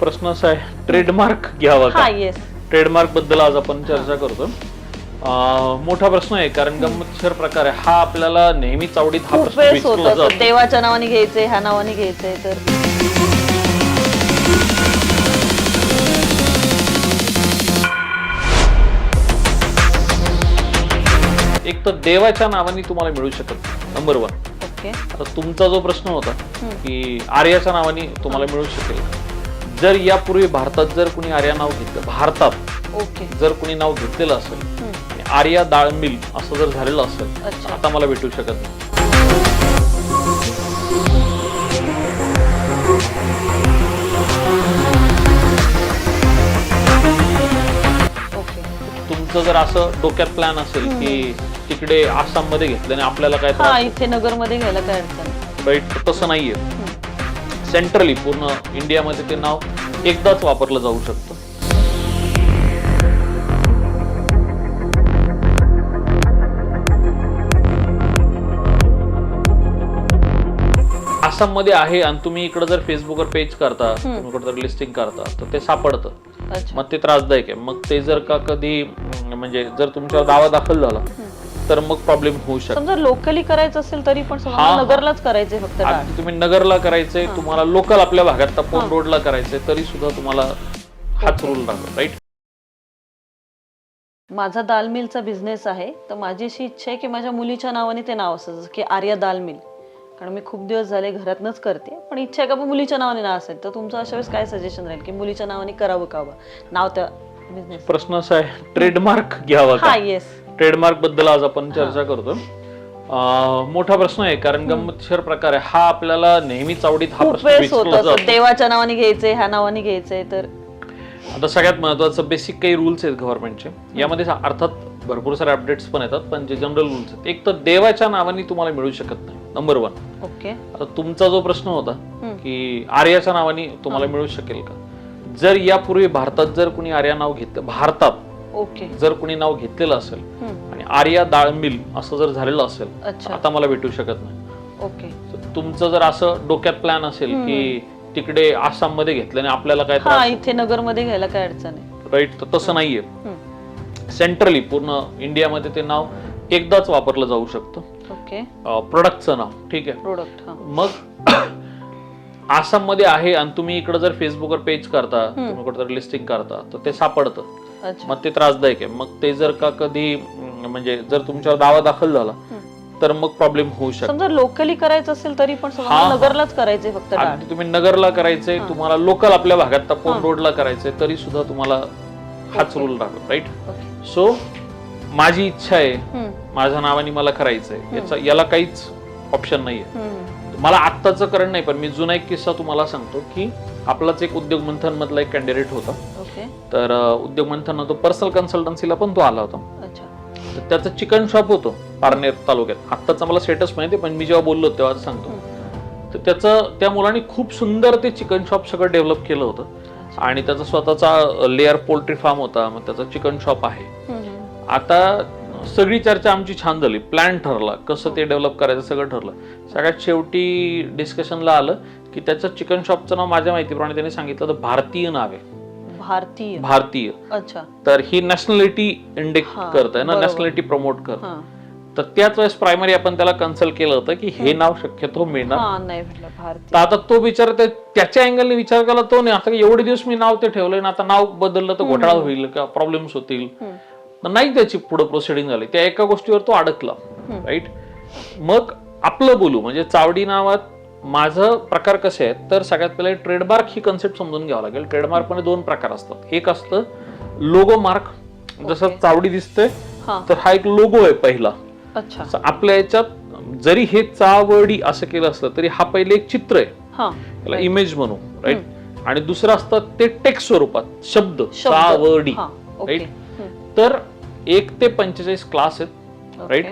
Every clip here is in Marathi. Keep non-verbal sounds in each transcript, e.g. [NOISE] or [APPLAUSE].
प्रश्न असा आहे ट्रेडमार्क घ्यावा हा का येस ट्रेडमार्कबद्दल आज आपण चर्चा करतो अं, मोठा प्रश्न आहे कारण गंमतशीर प्रकार आहे. हा आपल्याला नेहमीच आवडीत हा खूप प्रश्न वेळेस होत विचारला जातो. देवाच्या नावाने घ्यायचे ह्या नावाने घ्यायचे तर. एक तर देवाच्या नावाने तुम्हाला मिळू शकत नंबर वन ओके. आता तुमचा जो प्रश्न होता की आर्याच्या नावाने तुम्हाला मिळू शकेल. जर यापूर्वी भारतात जर कुणी आर्या नाव घेतलं भारतात ओके. जर कुणी नाव घेतलेलं असेल आणि आर्या डाळ मिल असं जर झालेलं असेल तर अच्छा. आता मला भेटू शकत नाही. ओके. तुमचं जर असं डोक्यात प्लॅन असेल की तिकडे आसाममध्ये घेतलं आणि आपल्याला काय हा इथे नगरमध्ये घ्यायला काय अडचण? नाही. राईट तसं नाहीये. सेंट्रली पूर्ण इंडियामध्ये ते नाव एकदाच वापरलं जाऊ शकतं. आसाममध्ये आहे आणि तुम्ही इकडे जर फेसबुकवर पेज करता तुम्ही कुठं जर लिस्टिंग करता तर ते सापडतं. मग ते त्रासदायक आहे. मग ते जर का कधी म्हणजे जर तुमच्यावर दावा दाखल झाला तर मग प्रॉब्लेम होऊ शकतो. समजा लोकली करायचं असेल तरी पण समजा हा. नगरलाच करायचे फक्त डाळ. आता तुम्ही नगरला करायचंय तुम्हाला लोकल आपल्या भागात तपोन रोडला करायचंय तरी सुद्धा तुम्हाला हाच रूल राहतो राईट माझा दाल मिलचा बिझनेस आहे तर माझी अशी इच्छा आहे की माझ्या मुलीच्या नावाने ते नाव असं जसं की आर्या दाल मिल. कारण मी खूप दिवस झाले घरातनच करते पण इच्छा आहे का मुलीच्या नावाने नाव असेल? तर तुमचं अशा वेळेस काय सजेशन राहील की मुलीच्या नावाने करावं का हवं नाव त्या बिझनेस प्रश्न असा आहे ट्रेडमार्क घ्यावा का? हा येस ट्रेडमार्कबद्दल आज आपण चर्चा करतो अं, मोठा प्रश्न आहे कारण गंमतशीर प्रकार आहे. हा आपल्याला नेहमीच आवडीत हा खूप प्रश्न वेळेस होत विचारला जातो. देवाच्या नावाने घ्यायचे ह्या नावाने घ्यायचे तर आता सगळ्यात महत्वाचं बेसिक काही रूल्स आहेत गव्हर्नमेंटचे यामध्ये अर्थात भरपूर सारे अपडेट्स पण येतात पण जे जनरल रूल्स आहेत. एक तर देवाच्या नावाने तुम्हाला मिळू शकत नाही नंबर वन ओके. आता तुमचा जो प्रश्न होता की आर्याच्या नावाने तुम्हाला मिळू शकेल का? जर यापूर्वी भारतात जर कुणी आर्या नाव घेतलं भारतात ओके. जर कुणी नाव घेतलेलं असेल आणि आर्या डाळ मिल असं जर झालेलं असेल आता मला भेटू शकत नाही. ओके. तुमचं जर असं डोक्यात प्लॅन असेल की तिकडे आसाममध्ये घेतलं आणि आपल्याला काय हा इथे नगरमध्ये घ्यायला काय अडचण आहे? राईट तर तसं नाहीये. सेंट्रली पूर्ण इंडियामध्ये ते नाव एकदाच वापरलं जाऊ शकतं. ओके. प्रोडक्टचं नाव ठीक आहे? प्रोडक्ट मग आसाममध्ये आहे आणि तुम्ही इकडे जर फेसबुकवर पेज करता तुम्ही कुठं जर लिस्टिंग करता तर ते सापडतं. मग ते त्रासदायक आहे. मग ते जर का कधी म्हणजे जर तुमच्यावर दावा दाखल झाला तर मग प्रॉब्लेम होऊ शकतो. समजा लोकली करायचं असेल तरी पण. नगरलाच करायचे फक्त तुम्ही नगरला करायचंय तुम्हाला लोकल आपल्या भागात तपोन रोडला करायचंय तरी सुद्धा तुम्हाला हाच रूल राहतो राईट. सो माझी इच्छा आहे माझ्या नावाने मला करायचंय. याचा याला काहीच ऑप्शन नाहीये. मला आत्ताचं कारण नाही पण मी जुना एक किस्सा तुम्हाला सांगतो की आपलाच एक उद्योग मंथन मधला एक कॅन्डिडेट होता. तर उद्योग मंथन तो पर्सनल कन्सल्टन्सीला पण तो आला होता. अच्छा. तर त्याचं चिकन शॉप होतं पारनेर तालुक्यात. आत्ताचा मला स्टेटस माहिती पण मी जेव्हा बोललो तेव्हा सांगतो. तर त्याचं त्या मुलाने खूप सुंदर ते चिकन शॉप सगळं डेव्हलप केलं होतं. आणि त्याचा स्वतःचा लेअर पोल्ट्री फार्म होता मग त्याचा चिकन शॉप आहे. आता सगळी चर्चा आमची छान झाली. प्लॅन ठरला कसं ते डेव्हलप करायचं सगळं ठरलं. सगळ्यात शेवटी डिस्कशनला आलं की त्याचं चिकन शॉपचं नाव माझ्या माहितीप्रमाणे त्यांनी सांगितलं तर भारतीय नाव. आहे भारतीय. भारतीय. अच्छा. तर ही नॅशनॅलिटी इंडिक हा, करत आहे ना. नॅशनॅलिटी प्रमोट करत तर त्याच वेळेस प्रायमरी आपण त्याला कन्सल्ट केलं होतं की हे नाव शक्यतो मिळणार. नाही तर आता तो विचार त्या- त्याच्या अँगलने विचार केला तो नाही. आता एवढे दिवस मी नाव ते ठेवलंय ना आता नाव बदललं तर घोटाळा होईल का? प्रॉब्लेम्स होतील. नाही त्याची पुढे प्रोसिडिंग झाली. त्या एका गोष्टीवर तो अडकला. राईट मग आपलं बोलू. म्हणजे चावडी नावात माझं प्रकार कसे आहेत तर सगळ्यात पहिले ट्रेडमार्क ही कन्सेप्ट समजून घ्यावं लागेल. ट्रेडमार्कमध्ये दोन प्रकार असतात. एक असतं लोगो मार्क जसं चावडी दिसते तर हा एक लोगो आहे पहिला. अच्छा. आपल्या याच्यात जरी हे चावडी असं केलं असलं तरी हा पहिले एक चित्र आहे. हा. त्याला इमेज म्हणू राईट आणि दुसरं असतं ते टेक्स्ट स्वरूपात शब्द. चावडी. राईट तर एक ते पंचेचाळीस क्लास आहेत राईट.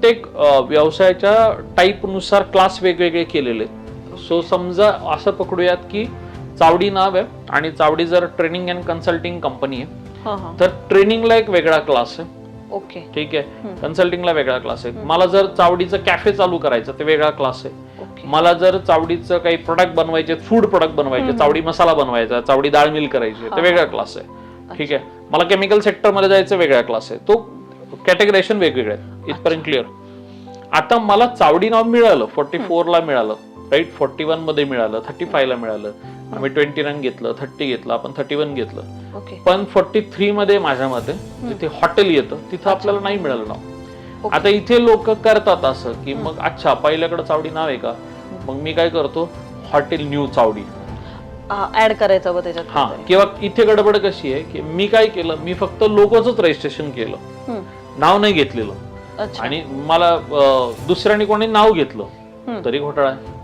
प्रत्येक व्यवसायाच्या टाईपनुसार क्लास वेगवेगळे केलेले आहेत. सो समजा असं पकडूयात की चावडी नाव आहे आणि चावडी जर ट्रेनिंग अँड कन्सल्टिंग कंपनी आहे तर ट्रेनिंगला एक वेगळा क्लास आहे. ओके. ठीक आहे? कन्सल्टिंगला वेगळा क्लास आहे. मला जर चावडीचं कॅफे चालू करायचं ते वेगळा क्लास आहे. मला जर चावडीचं काही प्रोडक्ट बनवायचे फूड प्रोडक्ट बनवायचे चावडी मसाला बनवायचा चावडी डाळ मिल करायची ते वेगळा क्लास आहे. ठीक आहे? मला केमिकल सेक्टरमध्ये जायचं वेगळा क्लास आहे. तो कॅटेगरेशन वेगवेगळे आहेत. इथपर्यंत क्लिअर आता मला चावडी नाव मिळालं फोर्टी ला मिळालं राईट फोर्टी वनमध्ये मिळालं थर्टी ला मिळालं. आम्ही ट्वेंटी नाईन घेतलं थर्टी घेतलं आपण थर्टी वन घेतलं पण फोर्टी थ्री मध्ये माझ्या मते जिथे हॉटेल येतं तिथं आपल्याला नाही मिळालं नाव. आता इथे लोक करतात असं की मग अच्छा पहिल्याकडे चावडी नाव आहे का? मग मी काय करतो हॉटेल न्यू चावडी. ऍड करायचं त्याच्यात हा किंवा इथे गडबड कशी आहे की मी काय केलं मी फक्त लोगोच रजिस्ट्रेशन केलं. नाव नाही घेतलेलं. अच्छा. आणि मला अं, दुसऱ्याने कोणी नाव घेतलं. तरी घोटाळा आहे.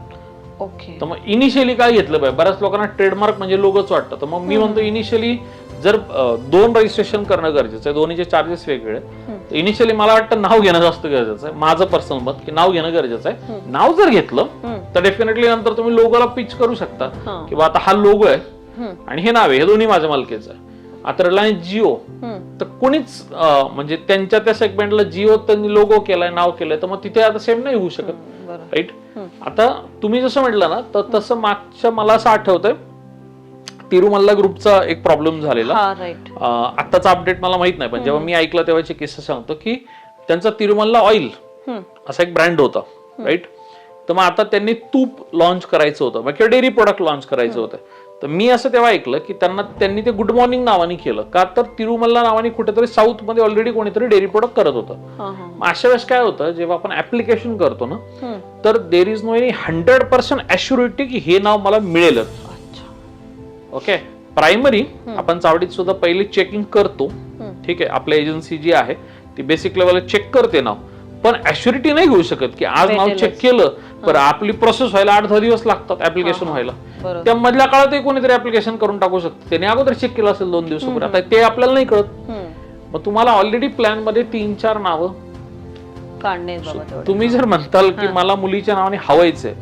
ओके. तर मग इनिशियली काय घेतलं पाहिजे? बऱ्याच लोकांना ट्रेडमार्क म्हणजे लोगोच वाटतं. तर मग मी म्हणतो इनिशियली जर अं, दोन रजिस्ट्रेशन करणं गरजेचं आहे दोन्हीचे चार्जेस वेगळे इनिशियली मला वाटतं नाव घेणं जास्त गरजेचं आहे. माझं पर्सनल मत की नाव घेणं गरजेचं आहे. नाव जर घेतलं. तर डेफिनेटली नंतर तुम्ही लोगोला पिच करू शकता. हा. किंवा आता हा लोगो आहे. हम्म. आणि हे नाव आहे. हे दोन्ही माझ्या मालकीचं आहे. आता रिलायन्स जिओ. तर कोणीच म्हणजे त्यांच्या त्या सेगमेंटला जिओ त्यांनी लोगो केलाय नाव केलंय तर मग तिथे आता सेम नाही होऊ शकत राईट आता तुम्ही जसं म्हटलं ना तर तसं मागच्या मला असं आठवतंय तिरुमल्ला ग्रुपचा एक प्रॉब्लेम झालेला. आत्ताचा अपडेट मला माहीत नाही पण जेव्हा मी ऐकलं तेव्हाची किस्सा सांगतो की त्यांचा तिरुमल्ला ऑइल असा एक ब्रँड होता राईट तर मग आता त्यांनी तूप लॉन्च करायचं होतं किंवा डेअरी प्रोडक्ट लॉन्च करायचं होतं. तर मी असं तेव्हा ऐकलं की त्यांना त्यांनी ते गुड मॉर्निंग नावाने केलं. का तर तिरुमल्ला नावाने कुठेतरी साऊथमध्ये ऑलरेडी कोणीतरी डेअरी प्रोडक्ट करत होतं. अशा वेळेस काय होतं जेव्हा आपण ऍप्लिकेशन करतो ना. तर there is no any hundred percent assurity की हे नाव मला मिळेलच. ओके प्रायमरी आपण चावडीत सुद्धा पहिले चेकिंग करतो. ठीक आहे? आपल्या एजन्सी जी आहे ती बेसिक लेवलला चेक करते नाव. पण अश्युरिटी नाही घेऊ शकत की आज नाव चेक केलं पण आपली प्रोसेस व्हायला आठ दहा दिवस लागतात ऍप्लिकेशन व्हायला. त्या मधल्या काळातही कोणीतरी ऍप्लिकेशन करून टाकू शकतं. त्याने अगोदर चेक केलं असेल दोन दिवसापूर्वी आता ते आपल्याला नाही कळत. मग तुम्हाला ऑलरेडी प्लॅनमध्ये तीन चार नावं. काढणे तुम्ही जर म्हणताल की मला मुलीच्या नावाने हवायचंय.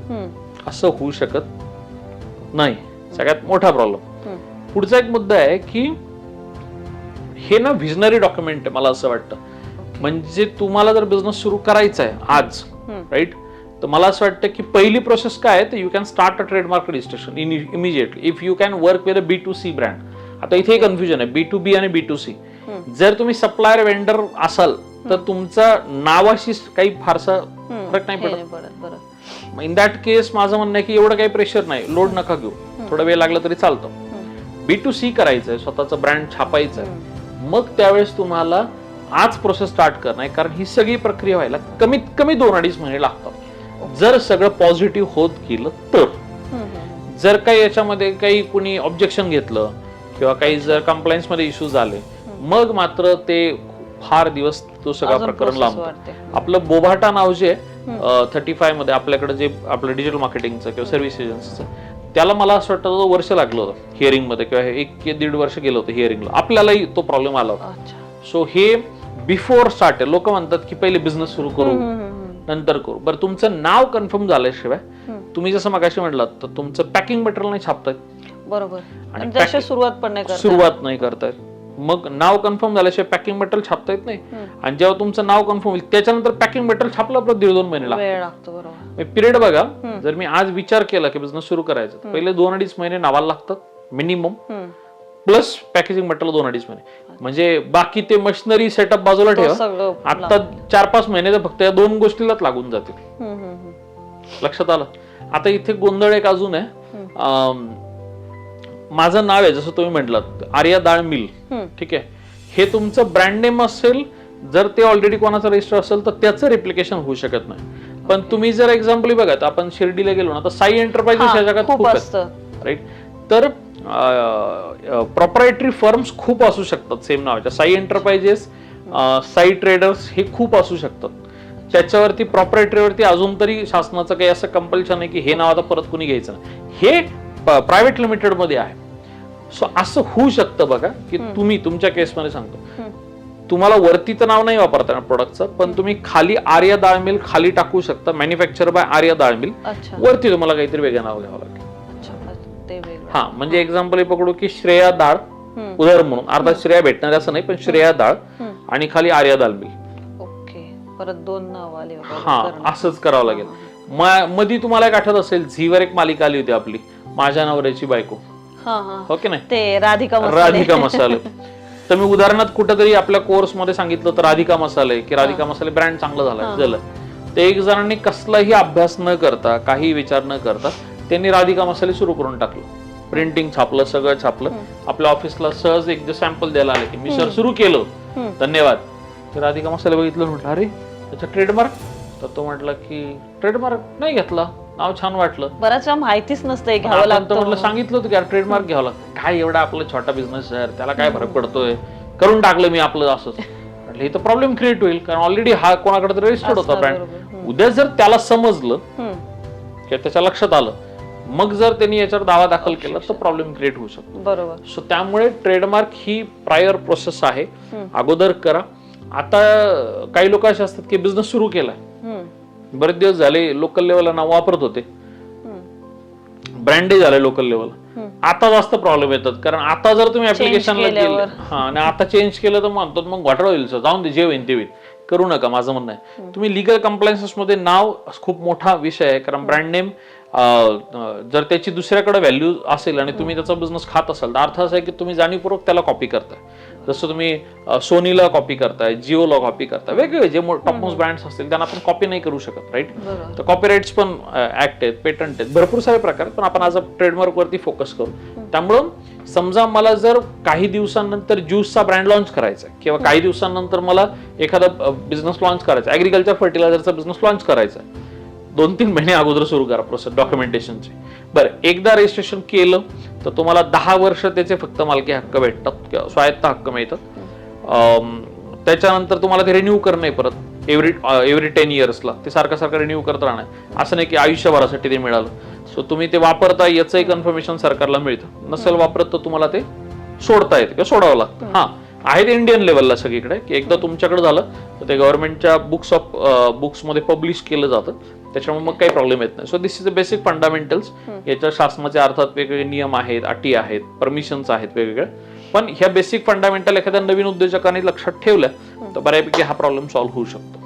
असं होऊ शकत नाही. सगळ्यात मोठा प्रॉब्लेम. पुढचा एक मुद्दा आहे की हे ना व्हिजनरी डॉक्युमेंट आहे मला असं वाटतं. म्हणजे तुम्हाला जर बिझनेस सुरू करायचा आहे आज. राईट तर मला असं वाटतं की पहिली प्रोसेस काय आहे तर you can start a trademark registration in immediately if you can work with a B to C brand आता इथे कन्फ्युजन आहे बी टू बी आणि बी टू सी जर तुम्ही सप्लायर वेंडर असाल तर तुमचा नावाशी काही फारसा फरक नाही पडत. इन दॅट केस माझं म्हणणं आहे की एवढं काही प्रेशर नाही. लोड नका घेऊ. थोडा वेळ लागला तरी चालतं. बी टू सी करायचंय स्वतःचं ब्रँड छापायचं आहे मग त्यावेळेस तुम्हाला आज प्रोसेस स्टार्ट करणं आहे. कारण ही सगळी प्रक्रिया व्हायला कमीत कमी दोन अडीच महिने लागतात. जर सगळं पॉझिटिव्ह होत गेलं तर. जर काही याच्यामध्ये काही कुणी ऑब्जेक्शन घेतलं किंवा काही जर compliance मध्ये इश्यूज आले मग मात्र ते फार दिवस तो सगळा प्रकरण लांबतं. आपलं बोभाटा नाव जे थर्टी फायमध्ये आपल्याकडे जे आपलं डिजिटल मार्केटिंगचं किंवा सर्व्हिस एजन्सीचं त्याला मला असं वाटतं तो वर्ष लागलं होतं हिअरिंगमध्ये किंवा एक दीड वर्ष गेलं होतं हिअरिंगला आपल्यालाही तो प्रॉब्लेम आला होता. सो हे बिफोर स्टार्ट आहे. लोक म्हणतात की पहिले बिझनेस सुरू करू. नंतर करू. बरं तुमचं नाव कन्फर्म झाल्याशिवाय. तुम्ही जसं मगाशी म्हटलात तर तुमचं पॅकिंग मटेरियल नाही छापतायत. बरोबर. आणि सुरुवात पण नाही सुरुवात नाही करतायत. मग नाव कन्फर्म झाल्याशिवाय पॅकिंग मटेरियल छापता येत नाही आणि जेव्हा तुमचं नाव कन्फर्म होईल त्याच्यानंतर पॅकिंग मटेरियल छापलं आपलं दीड दोन महिने लागतो पिरियड बघा. जर मी आज विचार केला की बिझनेस सुरू करायचा पहिले दोन अडीच महिने नावाला लागतात मिनिमम. प्लस पॅकेजिंग मटेरियल दोन अडीच महिने. म्हणजे बाकी ते मशिनरी सेटअप बाजूला ठेवा. आता चार पाच महिने तर फक्त या दोन गोष्टीलाच लागून जातील. लक्षात आलं? आता इथे गोंधळ एक अजून आहे. माझं नाव आहे जसं तुम्ही म्हटलात आर्या डाळ मिल. ठीक आहे? हे तुमचं ब्रँड नेम असेल जर ते ऑलरेडी कोणाचं रजिस्टर असेल तर त्याचं रिप्लिकेशन होऊ शकत नाही. पण तुम्ही जर एक्झाम्पल बघा आपण शिर्डीला गेलो ना तर साई एंटरप्राइजेस या जगात खूप खूप आहेत. असतं. राईट तर प्रॉपरायटरी फर्म्स खूप असू शकतात सेम नावाच्या. साई एंटरप्राइजेस साई ट्रेडर्स हे खूप असू शकतात. त्याच्यावरती प्रॉपरेटरीवरती अजून तरी शासनाचं काही असं कंपल्शन आहे की हे नाव आता परत कुणी घ्यायचं नाही. हे प्रायव्हेट लिमिटेडमध्ये आहे. सो असं होऊ शकतं बघा की तुम्ही तुमच्या केसमध्ये सांगतो. तुम्हाला वरती तर नाव नाही वापरता येणार प्रोडक्टचं पण तुम्ही खाली आर्या डाळ मिल खाली टाकू शकता मॅन्युफॅक्चर बाय आर्या डाळ मिल. अच्छा. वरती तुम्हाला काहीतरी वेगळं नाव घ्यावं अच्छा ते वेगळं. हा म्हणजे एक्झाम्पल हे पकडू की श्रेया डाळ हम्म. उदाहरण म्हणून. अर्थात श्रेया भेटणार असं नाही पण श्रेया डाळ हम्म. आणि खाली आर्या दालमी ओके परत दोन नाव आले. हा. असंच करावं लागेल. मधी तुम्हाला एक आठवत असेल झीवर एक मालिका आली होती आपली माझ्या नवऱ्याची बायको. हा हा. नाही? ते राधिका मसाले. राधिका मसाले. [LAUGHS] तर मी उदाहरणात कुठेतरी आपल्या कोर्समध्ये सांगितलं तर राधिका मसाले की राधिका मसाले ब्रँड चांगलं झालं झालं. ते एक जणांनी कसलाही अभ्यास न करता काही विचार न करता त्यांनी राधिका मसाले सुरू करून टाकलं. प्रिंटिंग छापलं सगळं छापलं. आपल्या ऑफिसला सहज एक सॅम्पल द्यायला आले की मी सर सुरू केलं. धन्यवाद. राधिका मसाले बघितलं म्हटलं अरे त्याचा ट्रेडमार्क तर तो म्हटलं की ट्रेडमार्क नाही घेतला. नाव छान वाटलं. बऱ्याच माहितीच नसतं घ्यावं लागतं. म्हटलं सांगितलं होतं की यार ट्रेडमार्क घ्यावं लागतं. काय एवढा आपला छोटा बिझनेस आहे त्याला काय फरक पडतोय? करून टाकलं मी आपलं असंच. म्हटलं हे तर प्रॉब्लेम क्रिएट होईल कारण ऑलरेडी हा कोणाकडे तरी रजिस्टर्ड होता ब्रँड उद्या जर त्याला समजलं. किंवा त्याच्या लक्षात आलं मग जर त्यांनी याच्यावर दावा दाखल केला तर प्रॉब्लेम क्रिएट होऊ शकतो. बरोबर. सो त्यामुळे ट्रेडमार्क ही प्रायर प्रोसेस आहे. अगोदर करा. आता काही लोक असे असतात की बिझनेस सुरू केलाय. बरेच दिवस झाले लोकल लेवलला नाव वापरत होते. ब्रँडही झाले लोकल लेवल आता जास्त प्रॉब्लेम येतात. कारण आता जर तुम्ही ऍप्लिकेशनला गेले केल्यावर. हा आणि आता चेंज केलं तर म्हणतो मग घोटाळा होईल. जाऊन दे जे होईल ते होईल. करू नका माझं म्हणणं आहे. तुम्ही लिगल कम्प्लायन्सेस मध्ये नाव खूप मोठा विषय आहे. कारण ब्रँड नेम जर त्याची दुसऱ्याकडे व्हॅल्यू असेल आणि तुम्ही त्याचा बिझनेस खात असाल तर अर्थ असा आहे की तुम्ही जाणीवपूर्वक त्याला कॉपी करताय. जसं तुम्ही सोनीला कॉपी करताय जिओला कॉपी करताय वेगवेगळे जे टॉप मोस्ट ब्रँड्स असतील त्यांना आपण कॉपी नाही करू शकत राईट तर कॉपीराइट्स पण ऍक्ट आहेत पेटंट आहेत भरपूर सारे प्रकार पण आपण आज ट्रेडमार्क वरती फोकस करू. त्यामुळं समजा मला जर काही दिवसांनंतर ज्यूसचा ब्रँड लॉन्च करायचा किंवा काही दिवसांनंतर मला एखादा बिझनेस लॉन्च करायचा ऍग्रिकल्चर फर्टिलायझरचा बिझनेस लॉन्च करायचा आहे दोन तीन महिने अगोदर सुरू करा प्रोसेस डॉक्युमेंटेशनची बरं एकदा रजिस्ट्रेशन केलं तर तुम्हाला दहा वर्ष त्याचे फक्त मालकी हक्क भेटतात किंवा स्वायत्त हक्क मिळतात. त्याच्यानंतर तुम्हाला ते रिन्यू करणं परत एव्हरी एव्हरी टेन इयर्सला ते सारखं सारखं रिन्यू करत राहणार. असं नाही की आयुष्यभरासाठी ते मिळालं. सो तुम्ही ते वापरता याचंही कन्फर्मेशन सरकारला मिळतं. नसेल वापरत तर तुम्हाला ते सोडता येतं किंवा सोडावं लागतं. हा आहे ते इंडियन लेवलला सगळीकडे की एकदा तुमच्याकडे झालं तर ते गव्हर्नमेंटच्या बुक्स ऑफ बुक्समध्ये पब्लिश केलं जातं. त्याच्यामुळे मग काही प्रॉब्लेम येत नाही. So this is the basic fundamentals याच्या शासनाचे अर्थात वेगवेगळे नियम आहेत अटी आहेत परमिशन्स आहेत वेगवेगळे पण ह्या बेसिक फंडामेंटल एखाद्या नवीन उद्योजकाने लक्षात ठेवल्या तर बऱ्यापैकी हा प्रॉब्लेम सॉल्व्ह होऊ शकतो.